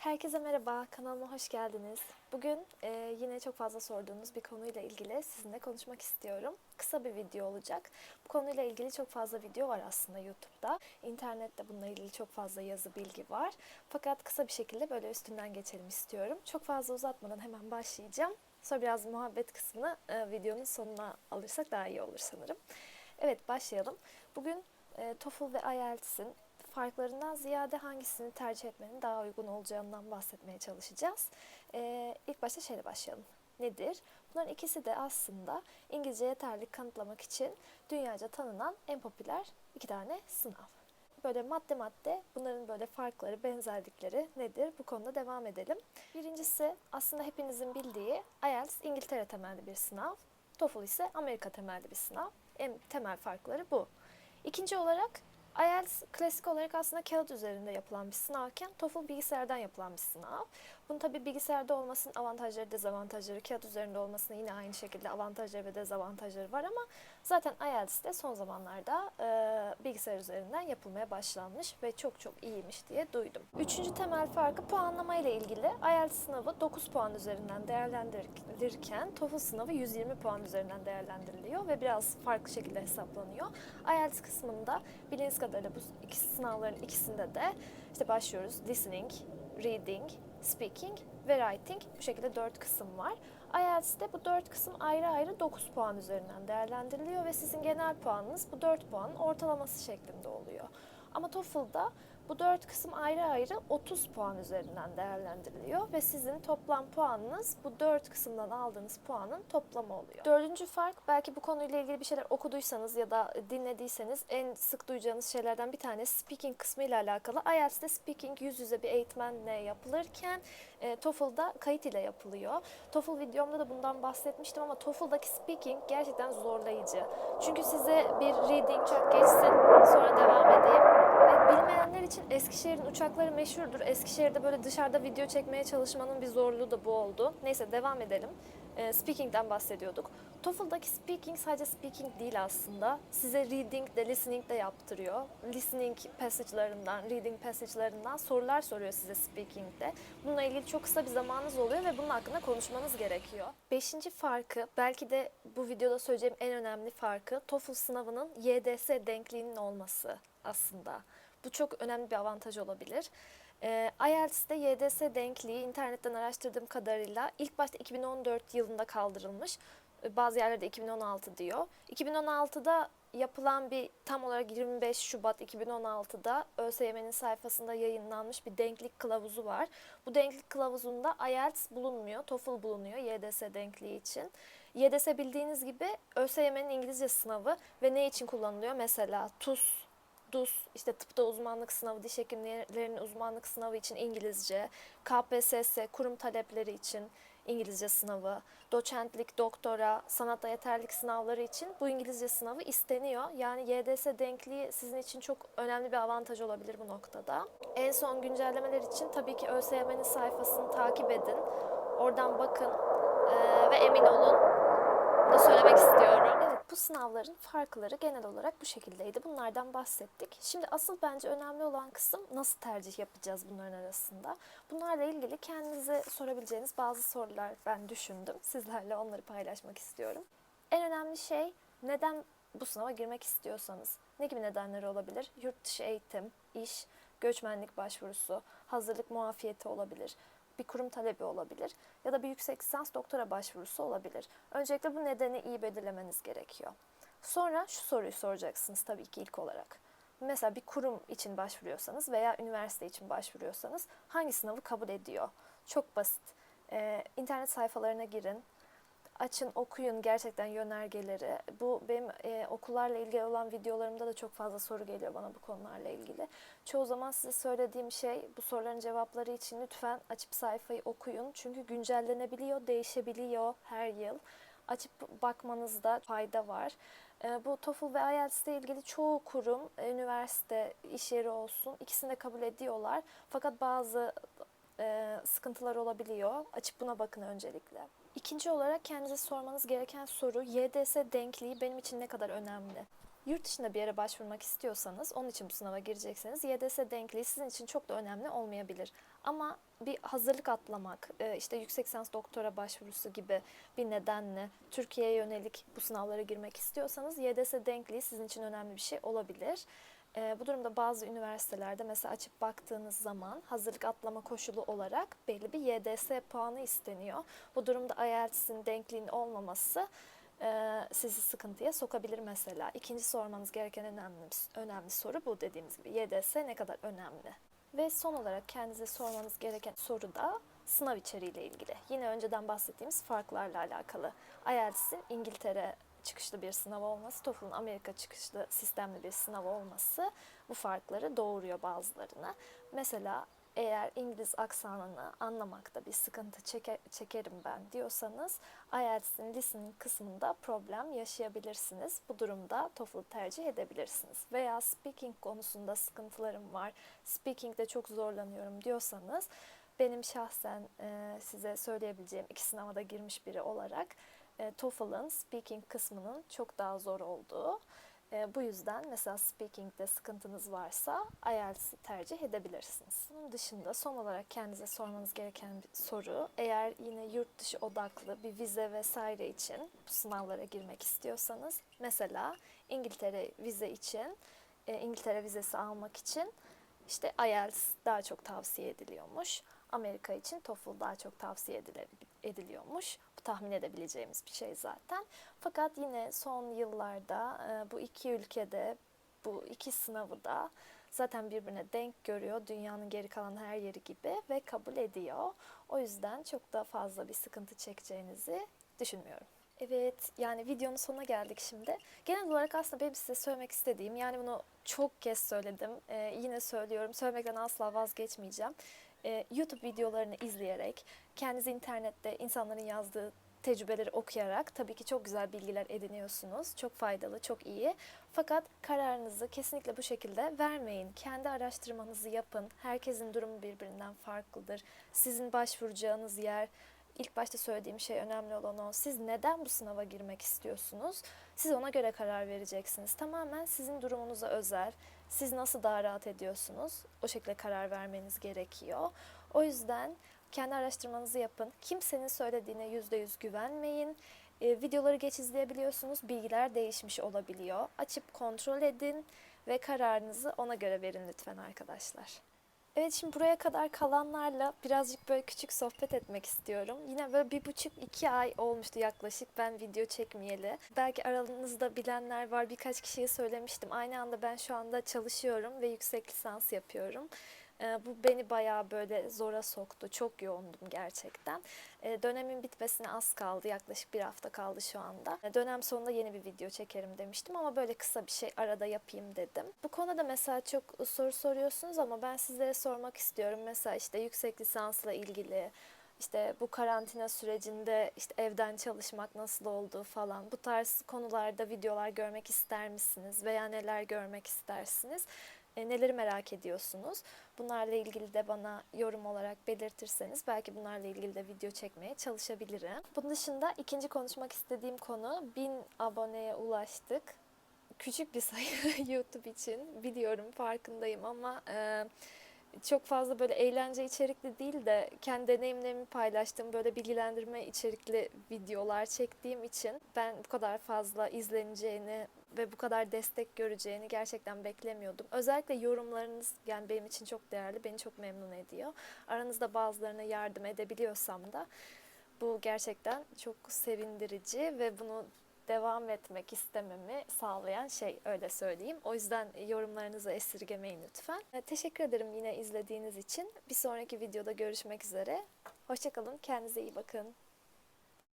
Herkese merhaba, kanalıma hoş geldiniz. Bugün e, yine çok fazla sorduğunuz bir konuyla ilgili sizinle konuşmak istiyorum. Kısa bir video olacak. Bu konuyla ilgili çok fazla video var aslında YouTube'da. İnternette bununla ilgili çok fazla yazı, bilgi var. Fakat kısa bir şekilde böyle üstünden geçelim istiyorum. Çok fazla uzatmadan hemen başlayacağım. Sonra biraz muhabbet kısmını e, videonun sonuna alırsak daha iyi olur sanırım. Evet, başlayalım. Bugün e, TOEFL ve IELTS'in farklarından ziyade hangisini tercih etmenin daha uygun olacağından bahsetmeye çalışacağız. Ee, ilk başta şeyle başlayalım. Nedir? Bunların ikisi de aslında İngilizce yeterlilik kanıtlamak için dünyaca tanınan en popüler iki tane sınav. Böyle madde madde bunların böyle farkları, benzerlikleri nedir? Bu konuda devam edelim. Birincisi aslında hepinizin bildiği IELTS İngiltere temelli bir sınav. TOEFL ise Amerika temelli bir sınav. En temel farkları bu. İkinci olarak IELTS klasik olarak aslında kağıt üzerinde yapılan bir sınavken TOEFL bilgisayardan yapılan bir sınav. Bunun tabi bilgisayarda olmasının avantajları, dezavantajları, kağıt üzerinde olmasının yine aynı şekilde avantajları ve dezavantajları var ama zaten IELTS de son zamanlarda e, bilgisayar üzerinden yapılmaya başlanmış ve çok çok iyiymiş diye duydum. Üçüncü temel farkı puanlama ile ilgili. IELTS sınavı 9 puan üzerinden değerlendirilirken TOEFL sınavı 120 puan üzerinden değerlendiriliyor ve biraz farklı şekilde hesaplanıyor. IELTS kısmında bildiğiniz kadarıyla bu iki sınavların ikisinde de işte başlıyoruz listening, reading, speaking ve writing. Bu şekilde dört kısım var. IELTS'te bu dört kısım ayrı ayrı 9 puan üzerinden değerlendiriliyor ve sizin genel puanınız bu 4 puanın ortalaması şeklinde oluyor. Ama TOEFL'da bu dört kısım ayrı ayrı 30 puan üzerinden değerlendiriliyor ve sizin toplam puanınız bu dört kısımdan aldığınız puanın toplamı oluyor. Dördüncü fark belki bu konuyla ilgili bir şeyler okuduysanız ya da dinlediyseniz en sık duyacağınız şeylerden bir tanesi speaking kısmı ile alakalı. IELTS'te speaking yüz yüze bir eğitmenle yapılırken e, TOEFL'da kayıt ile yapılıyor. TOEFL videomda da bundan bahsetmiştim ama TOEFL'daki speaking gerçekten zorlayıcı. Çünkü size bir reading çok geçsin sonra devam edeyim. Ve bilmeyenler için Eskişehir'in uçakları meşhurdur. Eskişehir'de böyle dışarıda video çekmeye çalışmanın bir zorluğu da bu oldu. Neyse devam edelim. Ee, speaking'den bahsediyorduk. TOEFL'daki speaking sadece speaking değil aslında. Size reading de listening de yaptırıyor. Listening passage'larından, reading passage'larından sorular soruyor size speaking'de. Bununla ilgili çok kısa bir zamanınız oluyor ve bunun hakkında konuşmanız gerekiyor. Beşinci farkı, belki de bu videoda söyleyeceğim en önemli farkı TOEFL sınavının YDS denkliğinin olması aslında. Bu çok önemli bir avantaj olabilir. E, IELTS'te YDS denkliği internetten araştırdığım kadarıyla ilk başta 2014 yılında kaldırılmış. E, Bazı yerlerde 2016 diyor. 2016'da yapılan bir tam olarak 25 Şubat 2016'da ÖSYM'nin sayfasında yayınlanmış bir denklik kılavuzu var. Bu denklik kılavuzunda IELTS bulunmuyor, TOEFL bulunuyor YDS denkliği için. YDS bildiğiniz gibi ÖSYM'nin İngilizce sınavı ve ne için kullanılıyor? Mesela TUS, DUS, işte tıpta uzmanlık sınavı, diş hekimlerinin uzmanlık sınavı için İngilizce, KPSS, kurum talepleri için İngilizce sınavı, doçentlik, doktora, sanatta yeterlik sınavları için bu İngilizce sınavı isteniyor. Yani YDS denkliği sizin için çok önemli bir avantaj olabilir bu noktada. En son güncellemeler için tabii ki ÖSYM'nin sayfasını takip edin. Oradan bakın ve emin olun. Da söylemek istiyorum. Evet bu sınavların farkları genel olarak bu şekildeydi. Bunlardan bahsettik. Şimdi asıl bence önemli olan kısım nasıl tercih yapacağız bunların arasında. Bunlarla ilgili kendinize sorabileceğiniz bazı sorular ben düşündüm. Sizlerle onları paylaşmak istiyorum. En önemli şey neden bu sınava girmek istiyorsanız. Ne gibi nedenleri olabilir? Yurt dışı eğitim, iş, göçmenlik başvurusu, hazırlık muafiyeti olabilir bir kurum talebi olabilir ya da bir yüksek lisans doktora başvurusu olabilir. Öncelikle bu nedeni iyi belirlemeniz gerekiyor. Sonra şu soruyu soracaksınız tabii ki ilk olarak. Mesela bir kurum için başvuruyorsanız veya üniversite için başvuruyorsanız hangi sınavı kabul ediyor? Çok basit. Ee, internet sayfalarına girin, açın okuyun gerçekten yönergeleri. Bu benim e, okullarla ilgili olan videolarımda da çok fazla soru geliyor bana bu konularla ilgili. Çoğu zaman size söylediğim şey bu soruların cevapları için lütfen açıp sayfayı okuyun. Çünkü güncellenebiliyor, değişebiliyor her yıl. Açıp bakmanızda fayda var. E, bu TOEFL ve IELTS ile ilgili çoğu kurum, e, üniversite, iş yeri olsun ikisini de kabul ediyorlar. Fakat bazı e, sıkıntılar olabiliyor. Açıp buna bakın öncelikle. İkinci olarak kendinize sormanız gereken soru YDS denkliği benim için ne kadar önemli? Yurt dışında bir yere başvurmak istiyorsanız, onun için bu sınava girecekseniz YDS denkliği sizin için çok da önemli olmayabilir. Ama bir hazırlık atlamak, e, işte yüksek lisans doktora başvurusu gibi bir nedenle Türkiye'ye yönelik bu sınavlara girmek istiyorsanız YDS denkliği sizin için önemli bir şey olabilir. E, bu durumda bazı üniversitelerde mesela açıp baktığınız zaman hazırlık atlama koşulu olarak belli bir YDS puanı isteniyor. Bu durumda IELTS'in denkliğin olmaması e, sizi sıkıntıya sokabilir mesela. İkinci sormanız gereken önemli, önemli soru bu dediğimiz gibi. YDS ne kadar önemli? Ve son olarak kendinize sormanız gereken soru da sınav içeriğiyle ilgili. Yine önceden bahsettiğimiz farklarla alakalı. IELTS'in İngiltere çıkışlı bir sınav olması, TOEFL'ın Amerika çıkışlı sistemli bir sınav olması bu farkları doğuruyor bazılarına. Mesela eğer İngiliz aksanını anlamakta bir sıkıntı çeker, çekerim ben diyorsanız IELTS'in listening kısmında problem yaşayabilirsiniz. Bu durumda TOEFL tercih edebilirsiniz. Veya speaking konusunda sıkıntılarım var, speaking'de çok zorlanıyorum diyorsanız benim şahsen e, size söyleyebileceğim iki sınava da girmiş biri olarak e, TOEFL'ın speaking kısmının çok daha zor olduğu e, bu yüzden mesela speaking'de sıkıntınız varsa IELTS'i tercih edebilirsiniz. Bunun dışında son olarak kendinize sormanız gereken bir soru. Eğer yine yurt dışı odaklı bir vize vesaire için bu sınavlara girmek istiyorsanız mesela İngiltere vize için, e, İngiltere vizesi almak için işte IELTS daha çok tavsiye ediliyormuş. Amerika için TOEFL daha çok tavsiye ediliyormuş. Tahmin edebileceğimiz bir şey zaten. Fakat yine son yıllarda e, bu iki ülkede bu iki sınavı da zaten birbirine denk görüyor. Dünyanın geri kalan her yeri gibi ve kabul ediyor. O yüzden çok da fazla bir sıkıntı çekeceğinizi düşünmüyorum. Evet yani videonun sonuna geldik şimdi. Genel olarak aslında benim size söylemek istediğim yani bunu çok kez söyledim. Ee, yine söylüyorum. Söylemekten asla vazgeçmeyeceğim e, YouTube videolarını izleyerek, kendiniz internette insanların yazdığı tecrübeleri okuyarak tabii ki çok güzel bilgiler ediniyorsunuz. Çok faydalı, çok iyi. Fakat kararınızı kesinlikle bu şekilde vermeyin. Kendi araştırmanızı yapın. Herkesin durumu birbirinden farklıdır. Sizin başvuracağınız yer, ilk başta söylediğim şey önemli olan o. Siz neden bu sınava girmek istiyorsunuz? Siz ona göre karar vereceksiniz. Tamamen sizin durumunuza özel. Siz nasıl daha rahat ediyorsunuz? O şekilde karar vermeniz gerekiyor. O yüzden kendi araştırmanızı yapın. Kimsenin söylediğine %100 güvenmeyin. E, videoları geç izleyebiliyorsunuz. Bilgiler değişmiş olabiliyor. Açıp kontrol edin ve kararınızı ona göre verin lütfen arkadaşlar. Evet şimdi buraya kadar kalanlarla birazcık böyle küçük sohbet etmek istiyorum. Yine böyle bir buçuk iki ay olmuştu yaklaşık ben video çekmeyeli. Belki aranızda bilenler var birkaç kişiye söylemiştim. Aynı anda ben şu anda çalışıyorum ve yüksek lisans yapıyorum. Ee, bu beni bayağı böyle zora soktu. Çok yoğundum gerçekten. Ee, dönemin bitmesine az kaldı. Yaklaşık bir hafta kaldı şu anda. Ee, dönem sonunda yeni bir video çekerim demiştim ama böyle kısa bir şey arada yapayım dedim. Bu konuda mesela çok soru soruyorsunuz ama ben sizlere sormak istiyorum. Mesela işte yüksek lisansla ilgili işte bu karantina sürecinde işte evden çalışmak nasıl oldu falan bu tarz konularda videolar görmek ister misiniz veya neler görmek istersiniz? E, neleri merak ediyorsunuz? Bunlarla ilgili de bana yorum olarak belirtirseniz belki bunlarla ilgili de video çekmeye çalışabilirim. Bunun dışında ikinci konuşmak istediğim konu 1000 aboneye ulaştık. Küçük bir sayı YouTube için biliyorum farkındayım ama e, çok fazla böyle eğlence içerikli değil de kendi deneyimlerimi paylaştığım böyle bilgilendirme içerikli videolar çektiğim için ben bu kadar fazla izleneceğini ve bu kadar destek göreceğini gerçekten beklemiyordum. Özellikle yorumlarınız yani benim için çok değerli, beni çok memnun ediyor. Aranızda bazılarına yardım edebiliyorsam da bu gerçekten çok sevindirici ve bunu devam etmek istememi sağlayan şey öyle söyleyeyim. O yüzden yorumlarınızı esirgemeyin lütfen. E, teşekkür ederim yine izlediğiniz için. Bir sonraki videoda görüşmek üzere. Hoşçakalın, kendinize iyi bakın.